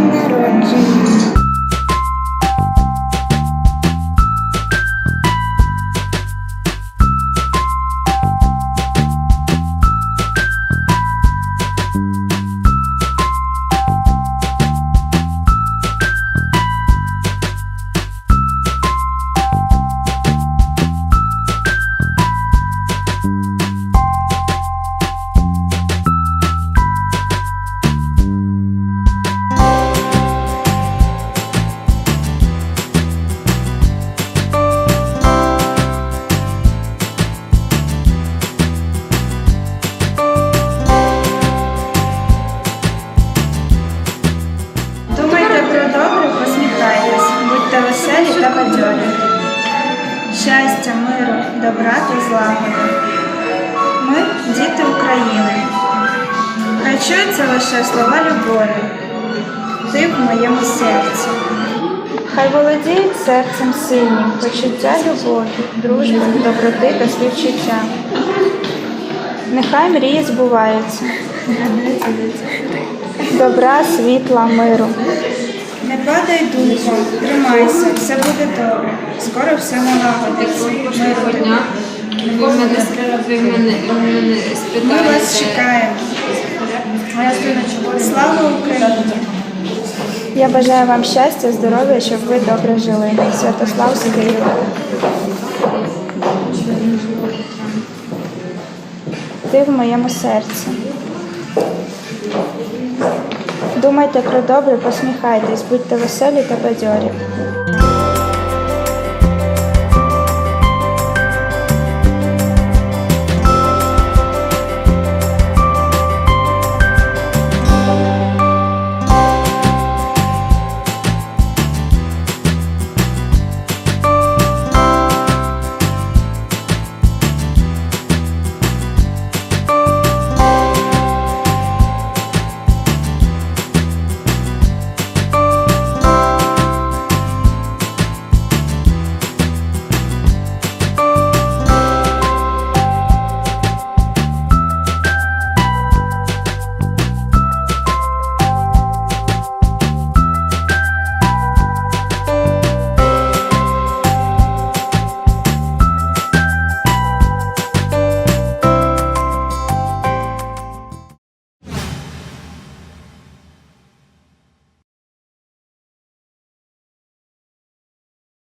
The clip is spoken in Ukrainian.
in the щастя, миру, добра та злагоди. Ми діти України. Хай чуються лише слова любові. Ти в моєму серці. Хай володіють серцем синім почуття любові, дружби, доброти та співчуття. Нехай мрії збуваються. Добра, світла, миру. Падай духом, тримайся, все буде добре. Скоро все налагодиться. Миру дня ви мене, ви мене, ви мене Ми вас чекаємо. Слава Україні! Я бажаю вам щастя, здоров'я, щоб ви добре жили. Святослав з Києва. Ти в моєму серці. Думайте про добре, посміхайтесь, будьте веселі та бадьорі.